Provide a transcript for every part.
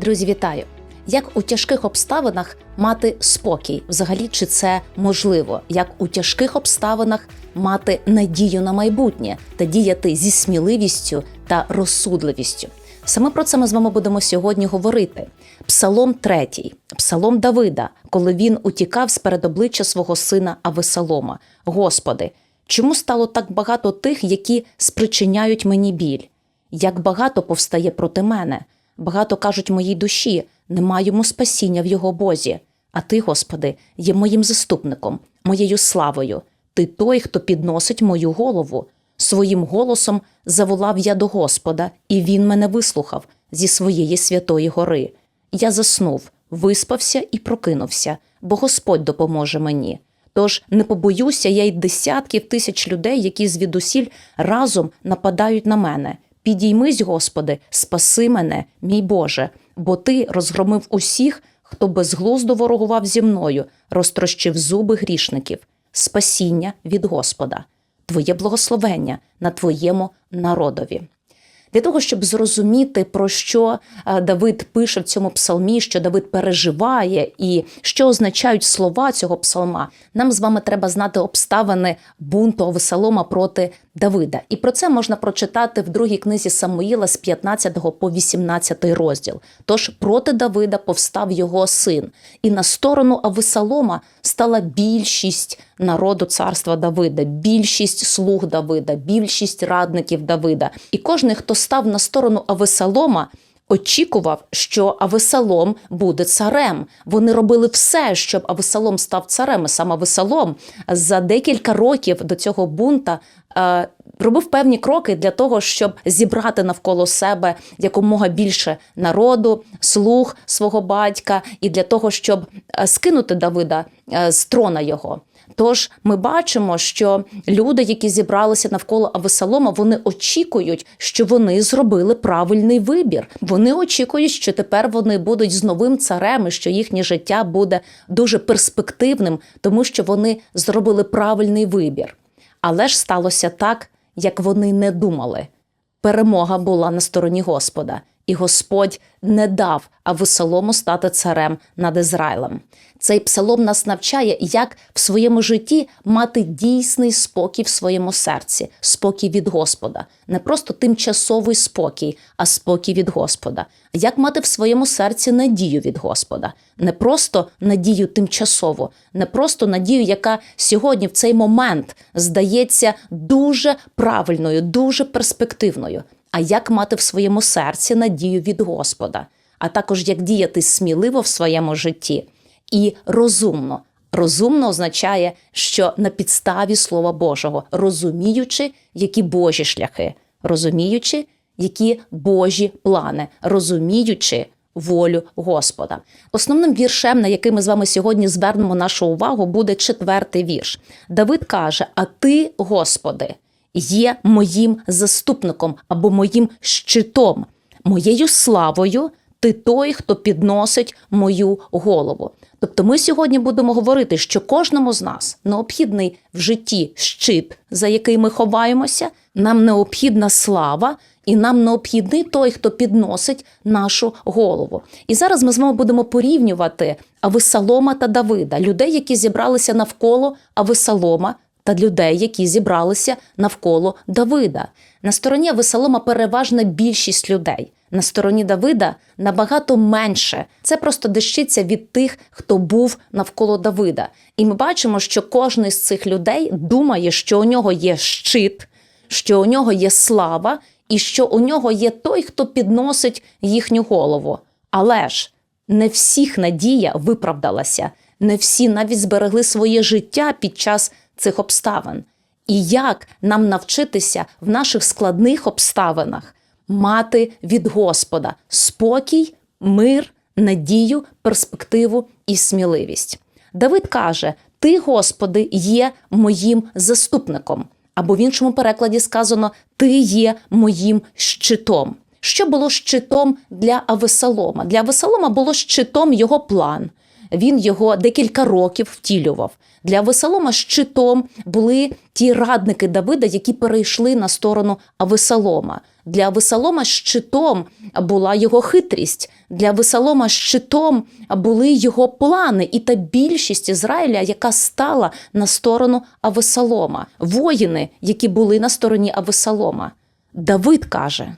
Друзі, вітаю! Як у тяжких обставинах мати спокій? Взагалі, чи це можливо? Як у тяжких обставинах мати надію на майбутнє та діяти зі сміливістю та розсудливістю? Саме про це ми з вами будемо сьогодні говорити. Псалом 3, псалом Давида, коли він утікав з перед обличчя свого сина Авесалома. Господи, чому стало так багато тих, які спричиняють мені біль? Як багато повстає проти мене? Багато кажуть моїй душі, нема йому спасіння в його Бозі. А ти, Господи, є моїм заступником, моєю славою. Ти той, хто підносить мою голову. Своїм голосом заволав я до Господа, і він мене вислухав зі своєї святої гори. Я заснув, виспався і прокинувся, бо Господь допоможе мені. Тож не побоюся я й десятків тисяч людей, які звідусіль разом нападають на мене. Підіймись, Господи, спаси мене, мій Боже, бо Ти розгромив усіх, хто безглуздо ворогував зі мною, розтрощив зуби грішників, спасіння від Господа, Твоє благословення на Твоєму народові. Для того, щоб зрозуміти, про що е, Давид пише в цьому псалмі, що Давид переживає, і що означають слова цього псалма, нам з вами треба знати обставини бунту Авесалома проти Давида. І про це можна прочитати в другій книзі Самуїла з 15 по 18 розділ. Тож проти Давида повстав його син, і на сторону Авесалома стала більшість народу царства Давида, більшість слуг Давида, більшість радників Давида. І кожен, хто став на сторону Авесалома, очікував, що Авесалом буде царем. Вони робили все, щоб Авесалом став царем. І сам Авесалом за декілька років до цього бунта. е, Робив певні кроки для того, щоб зібрати навколо себе якомога більше народу, слуг свого батька, і для того, щоб е, скинути Давида е, з трона його. Тож ми бачимо, що люди, які зібралися навколо Авесалома, вони очікують, що вони зробили правильний вибір. Вони очікують, що тепер вони будуть з новим царем, і що їхнє життя буде дуже перспективним, тому що вони зробили правильний вибір. Але ж сталося так, як вони не думали. Перемога була на стороні Господа, і Господь не дав Авесалому стати царем над Ізраїлем. Цей псалом нас навчає, як в своєму житті мати дійсний спокій в своєму серці, спокій від Господа, не просто тимчасовий спокій, а спокій від Господа. Як мати в своєму серці надію від Господа, не просто надію тимчасову, не просто надію, яка сьогодні в цей момент здається дуже правильною, дуже перспективною. А як мати в своєму серці надію від Господа, а також як діяти сміливо в своєму житті і розумно. Розумно означає, що на підставі Слова Божого, розуміючи, які Божі шляхи, розуміючи, які Божі плани, розуміючи волю Господа. Основним віршем, на який ми з вами сьогодні звернемо нашу увагу, буде четвертий вірш. Давид каже: А ти, Господи, є моїм заступником або моїм щитом, моєю славою. Ти той, хто підносить мою голову. Тобто, ми сьогодні будемо говорити, що кожному з нас необхідний в житті щит, за який ми ховаємося, нам необхідна слава, і нам необхідний той, хто підносить нашу голову. І зараз ми з вами будемо порівнювати Авесалома та Давида, людей, які зібралися навколо Авесалома, та людей, які зібралися навколо Давида. На стороні Авесалома переважна більшість людей. На стороні Давида набагато менше. Це просто дещиться від тих, хто був навколо Давида. І ми бачимо, що кожен з цих людей думає, що у нього є щит, що у нього є слава, і що у нього є той, хто підносить їхню голову. Але ж не всіх надія виправдалася, не всі навіть зберегли своє життя під час цих обставин. І як нам навчитися в наших складних обставинах мати від Господа спокій, мир, надію, перспективу і сміливість. Давид каже: Ти, Господи, є моїм заступником. Або в іншому перекладі сказано Ти є моїм щитом. Що було щитом для Авесалома? Для Авесалома було щитом його план. Він його декілька років втілював. Для Авесалома щитом були ті радники Давида, які перейшли на сторону Авесалома. Для Авесолома щитом була його хитрість. Для Авесолома щитом були його плани і та більшість Ізраїля, яка стала на сторону Авесолома, воїни, які були на стороні Авесолома. Давид каже: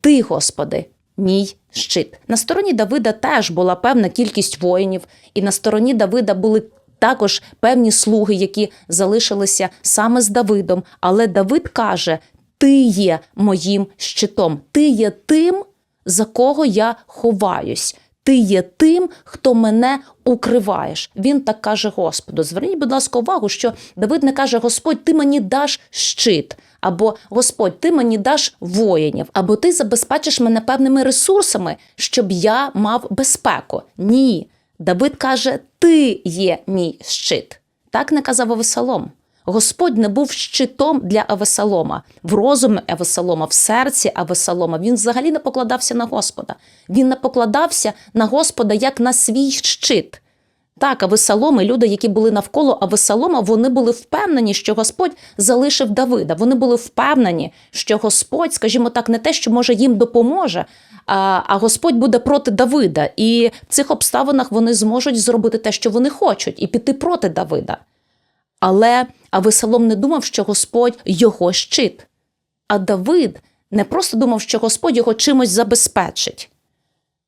Ти, Господи, мій щит. На стороні Давида теж була певна кількість воїнів, і на стороні Давида були також певні слуги, які залишилися саме з Давидом. Але Давид каже: Ти є моїм щитом, ти є тим, за кого я ховаюсь. Ти є тим, хто мене укриваєш. Він так каже Господу. Зверніть, будь ласка, увагу, що Давид не каже: Господь, ти мені даш щит, або Господь, ти мені даш воїнів, або ти забезпечиш мене певними ресурсами, щоб я мав безпеку. Ні. Давид каже: Ти є мій щит. Так не казав Авесалом. Господь не був щитом для Авесалома, в розумі Авесалома, в серці Авесалома. Він взагалі не покладався на Господа. Він не покладався на Господа як на свій щит. Так, Авесалом і люди, які були навколо Авесалома, вони були впевнені, що Господь залишив Давида. Вони були впевнені, що Господь, скажімо так, не те, що може їм допоможе, а, а Господь буде проти Давида. І в цих обставинах вони зможуть зробити те, що вони хочуть, і піти проти Давида. Але Авесалом не думав, що Господь його щит. А Давид не просто думав, що Господь його чимось забезпечить.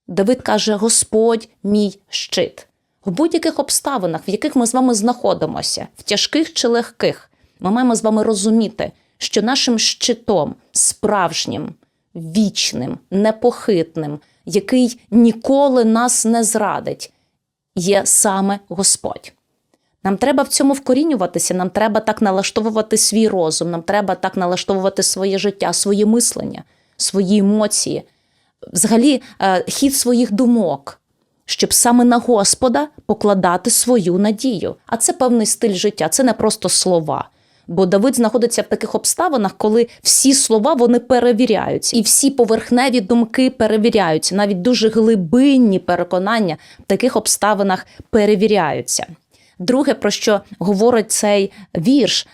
Давид каже: Господь мій щит. В будь-яких обставинах, в яких ми з вами знаходимося, в тяжких чи легких, ми маємо з вами розуміти, що нашим щитом, справжнім, вічним, непохитним, який ніколи нас не зрадить, є саме Господь. Нам треба в цьому вкорінюватися, нам треба так налаштовувати свій розум, нам треба так налаштовувати своє життя, своє мислення, свої емоції, взагалі е, хід своїх думок, щоб саме на Господа покладати свою надію. А це певний стиль життя, це не просто слова. Бо Давид знаходиться в таких обставинах, коли всі слова вони перевіряються, і всі поверхневі думки перевіряються, навіть дуже глибинні переконання в таких обставинах перевіряються. Друге, про що говорить цей вірш,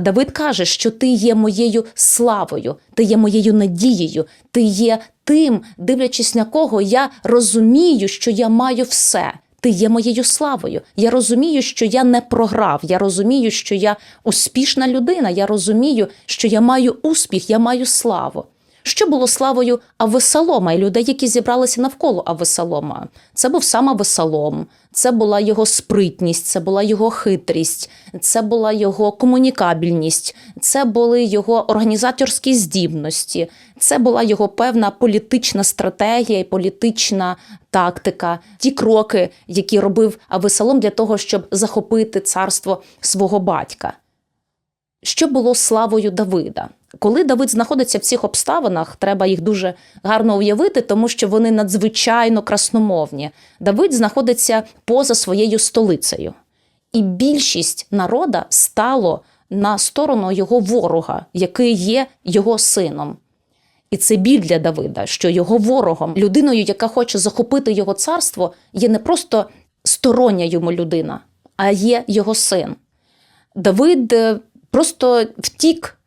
Давид каже, що ти є моєю славою, ти є моєю надією, ти є тим, дивлячись на кого я розумію, що я маю все. Ти є моєю славою. Я розумію, що я не програв. Я розумію, що я успішна людина. Я розумію, що я маю успіх, я маю славу. Що було славою Авесалома і людей, які зібралися навколо Авесалома? Це був сам Авесалом, це була його спритність, це була його хитрість, це була його комунікабельність, це були його організаторські здібності, це була його певна політична стратегія і політична тактика, ті кроки, які робив Авесалом для того, щоб захопити царство свого батька. Що було славою Давида? Коли Давид знаходиться в цих обставинах, треба їх дуже гарно уявити, тому що вони надзвичайно красномовні. Давид знаходиться поза своєю столицею, і більшість народа стало на сторону його ворога, який є його сином. І це біль для Давида, що його ворогом, людиною, яка хоче захопити його царство, є не просто стороння йому людина, а є його син. Давид просто втік е,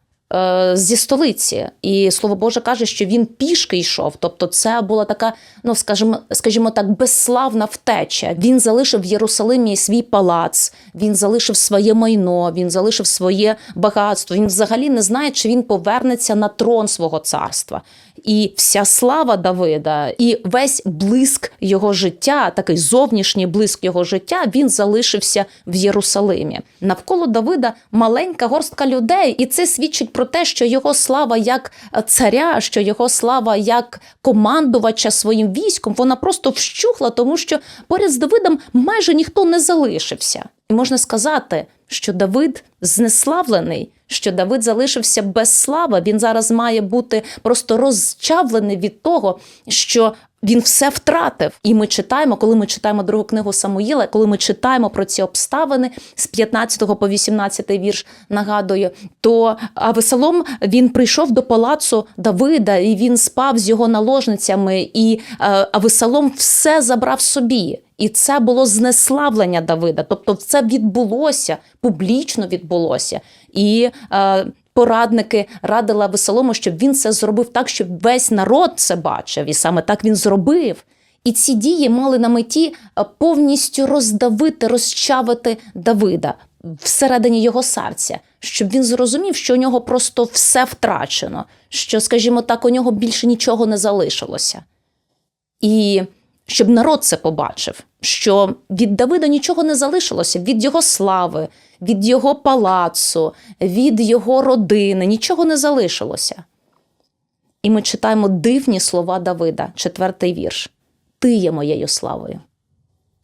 зі столиці, і слово Боже каже, що він пішки йшов. Тобто, це була така, ну скажімо, скажімо так, безславна втеча. Він залишив в Єрусалимі свій палац, він залишив своє майно, він залишив своє багатство. Він взагалі не знає, чи він повернеться на трон свого царства. І вся слава Давида, і весь блиск його життя, такий зовнішній блиск його життя, він залишився в Єрусалимі. Навколо Давида маленька горстка людей, і це свідчить про те, що його слава як царя, що його слава як командувача своїм військом, вона просто вщухла, тому що поряд з Давидом майже ніхто не залишився. І можна сказати, що Давид знеславлений, що Давид залишився без слави. Він зараз має бути просто розчавлений від того, що він все втратив. І ми читаємо, коли ми читаємо другу книгу Самуїла, коли ми читаємо про ці обставини з 15 по 18 вірш, нагадую, то Авесалом він прийшов до палацу Давида, і він спав з його наложницями, і Авесалом все забрав собі. І це було знеславлення Давида. Тобто, це відбулося, публічно відбулося. І е, порадники радили Авесолому, щоб він це зробив так, щоб весь народ це бачив, і саме так він зробив. І ці дії мали на меті е, повністю роздавити, розчавити Давида всередині його серця, щоб він зрозумів, що у нього просто все втрачено, що, скажімо так, у нього більше нічого не залишилося. І щоб народ це побачив, що від Давида нічого не залишилося, від його слави, від його палацу, від його родини, нічого не залишилося. І ми читаємо дивні слова Давида, четвертий вірш. Ти є моєю славою.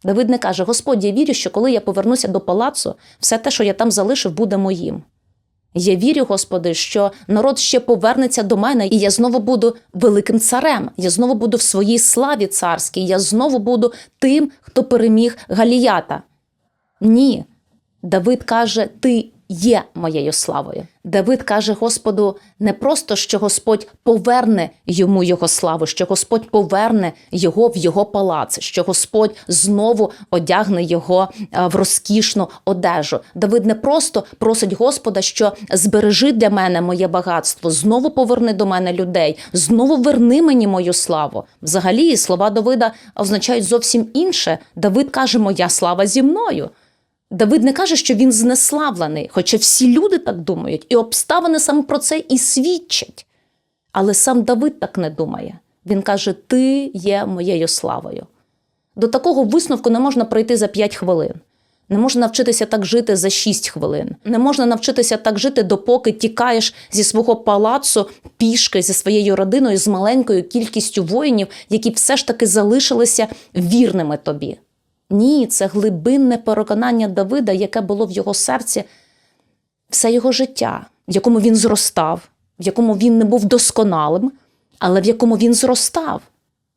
Давид не каже: Господь, я вірю, що коли я повернуся до палацу, все те, що я там залишив, буде моїм. Я вірю, Господи, що народ ще повернеться до мене, і я знову буду великим царем. Я знову буду в своїй славі царській, я знову буду тим, хто переміг Галіята. Ні. Давид каже: Ти є моєю славою. Давид каже Господу не просто, що Господь поверне йому його славу, що Господь поверне його в його палац, що Господь знову одягне його е, в розкішну одежу. Давид не просто просить Господа, що збережи для мене моє багатство, знову поверни до мене людей, знову верни мені мою славу. Взагалі, слова Давида означають зовсім інше. Давид каже: Моя слава зі мною. Давид не каже, що він знеславлений, хоча всі люди так думають, і обставини саме про це і свідчать. Але сам Давид так не думає. Він каже: Ти є моєю славою. До такого висновку не можна пройти за 5 хвилин. Не можна навчитися так жити за 6 хвилин. Не можна навчитися так жити, допоки тікаєш зі свого палацу пішки зі своєю родиною, з маленькою кількістю воїнів, які все ж таки залишилися вірними тобі. Ні, це глибинне переконання Давида, яке було в його серці все його життя, в якому він зростав, в якому він не був досконалим, але в якому він зростав,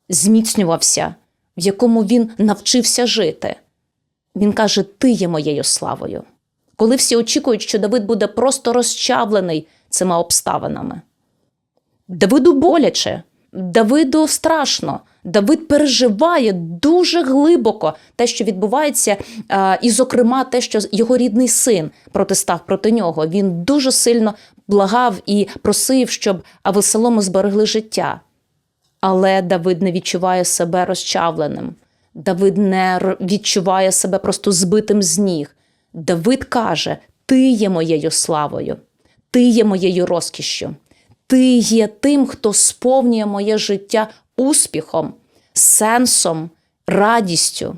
зміцнювався, в якому він навчився жити. Він каже: Ти є моєю славою. Коли всі очікують, що Давид буде просто розчавлений цими обставинами. Давиду боляче, Давиду страшно. Давид переживає дуже глибоко те, що відбувається, і, зокрема, те, що його рідний син протистав проти нього. Він дуже сильно благав і просив, щоб Авесолому зберегли життя. Але Давид не відчуває себе розчавленим. Давид не відчуває себе просто збитим з ніг. Давид каже: Ти є моєю славою, ти є моєю розкішшю, ти є тим, хто сповнює моє життя успіхом, сенсом, радістю.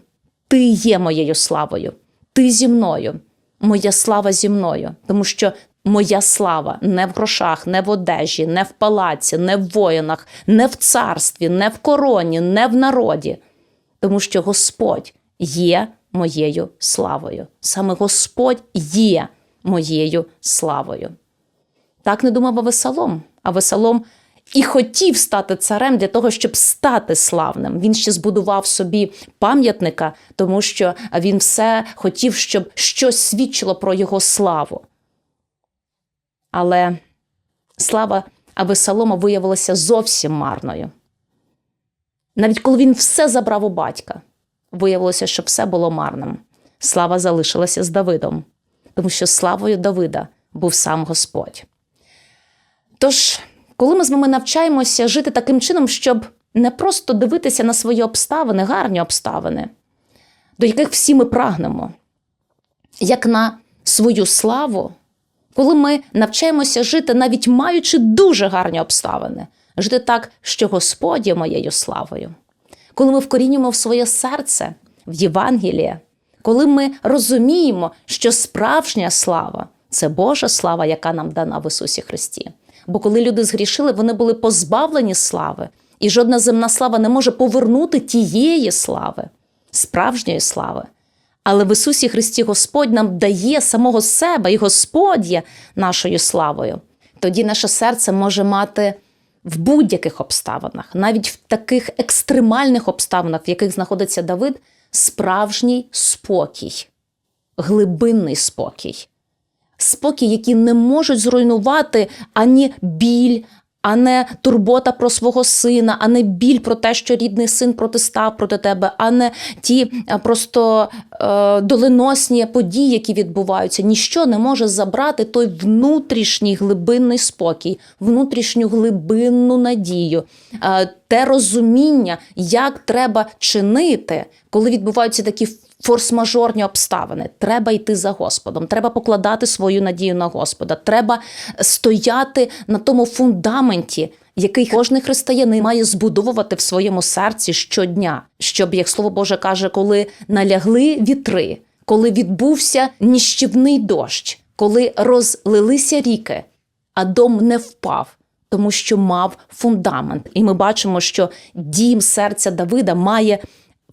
Ти є моєю славою, ти зі мною, моя слава зі мною, тому що моя слава не в грошах, не в одежі, не в палаці, не в воїнах, не в царстві, не в короні, не в народі, тому що Господь є моєю славою. Саме Господь є моєю славою. Так не думав Авесалом. Авесалом і хотів стати царем для того, щоб стати славним. Він ще збудував собі пам'ятника, тому що він все хотів, щоб щось свідчило про його славу. Але слава Авесалома виявилася зовсім марною. Навіть коли він все забрав у батька, виявилося, що все було марним. Слава залишилася з Давидом, тому що славою Давида був сам Господь. Тож, коли ми з вами навчаємося жити таким чином, щоб не просто дивитися на свої обставини, гарні обставини, до яких всі ми прагнемо, як на свою славу, коли ми навчаємося жити, навіть маючи дуже гарні обставини, жити так, що Господь є моєю славою, коли ми вкорінюємо в своє серце, в Євангеліє, коли ми розуміємо, що справжня слава це Божа слава, яка нам дана в Ісусі Христі. Бо коли люди згрішили, вони були позбавлені слави, і жодна земна слава не може повернути тієї слави, справжньої слави. Але в Ісусі Христі Господь нам дає самого себе, і Господь є нашою славою. Тоді наше серце може мати в будь-яких обставинах, навіть в таких екстремальних обставинах, в яких знаходиться Давид, справжній спокій, глибинний спокій спокій, які не можуть зруйнувати ані біль, а не турбота про свого сина, а не біль про те, що рідний син протистав проти тебе, а не ті е, просто е, доленосні події, які відбуваються. Ніщо не може забрати той внутрішній глибинний спокій, внутрішню глибинну надію, е, те розуміння, як треба чинити, коли відбуваються такі форс-мажорні обставини. Треба йти за Господом, треба покладати свою надію на Господа. Треба стояти на тому фундаменті, який кожен християнин має збудовувати в своєму серці щодня, щоб, як слово Боже каже, коли налягли вітри, коли відбувся ніщівний дощ, коли розлилися ріки, а дом не впав. Тому що мав фундамент, і ми бачимо, що дім серця Давида має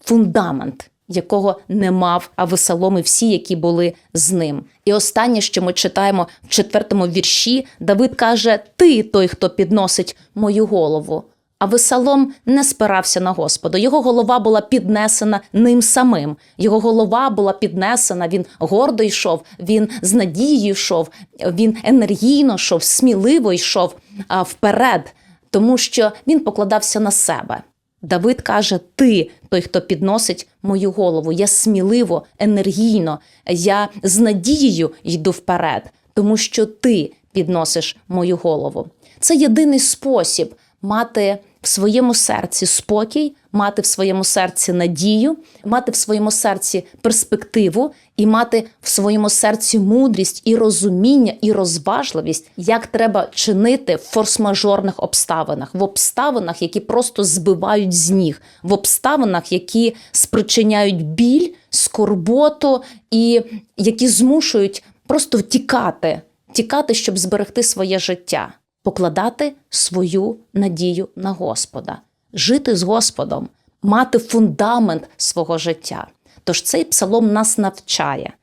фундамент, якого не мав Авесалом і всі, які були з ним. І останнє, що ми читаємо в четвертому вірші, Давид каже: Ти той, хто підносить мою голову. А Весалом не спирався на Господа. Його голова була піднесена ним самим. Його голова була піднесена. Він гордо йшов, він з надією йшов, він енергійно йшов, сміливо йшов а, вперед, тому що він покладався на себе. Давид каже: Ти той, хто підносить мою голову. Я сміливо, енергійно, я з надією йду вперед, тому що ти підносиш мою голову. Це єдиний спосіб мати своєму серці спокій, мати в своєму серці надію, мати в своєму серці перспективу і мати в своєму серці мудрість і розуміння, і розважливість, як треба чинити в форс-мажорних обставинах, в обставинах, які просто збивають з ніг, в обставинах, які спричиняють біль, скорботу і які змушують просто втікати, тікати, щоб зберегти своє життя покладати свою надію на Господа, жити з Господом, мати фундамент свого життя. Тож цей псалом нас навчає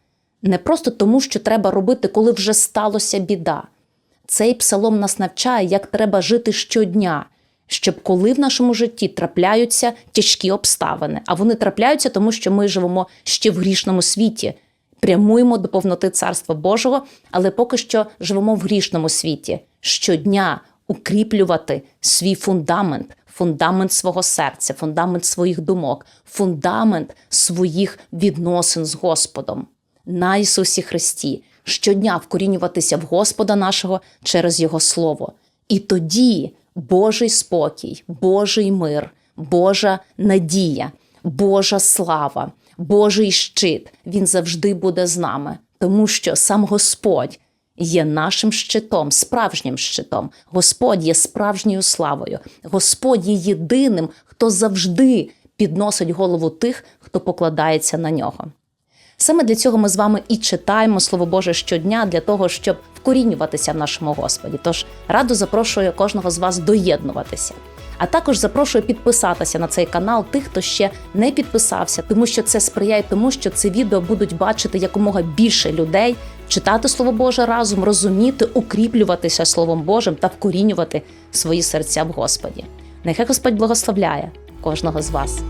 не просто тому, що треба робити, коли вже сталося біда. Цей псалом нас навчає, як треба жити щодня, щоб коли в нашому житті трапляються тяжкі обставини, а вони трапляються, тому що ми живемо ще в грішному світі, прямуємо до повноти Царства Божого, але поки що живемо в грішному світі. Щодня укріплювати свій фундамент, фундамент свого серця, фундамент своїх думок, фундамент своїх відносин з Господом на Ісусі Христі. Щодня вкорінюватися в Господа нашого через Його Слово. І тоді Божий спокій, Божий мир, Божа надія, Божа слава, Божий щит він завжди буде з нами, тому що сам Господь є нашим щитом, справжнім щитом. Господь є справжньою славою. Господь є єдиним, хто завжди підносить голову тих, хто покладається на нього. Саме для цього ми з вами і читаємо Слово Боже щодня для того, щоб вкорінюватися в нашому Господі. Тож радо запрошую кожного з вас доєднуватися. А також запрошую підписатися на цей канал тих, хто ще не підписався, тому що це сприяє тому, що це відео будуть бачити якомога більше людей, читати Слово Боже разом, розуміти, укріплюватися Словом Божим та вкорінювати свої серця в Господі. Нехай Господь благословляє кожного з вас.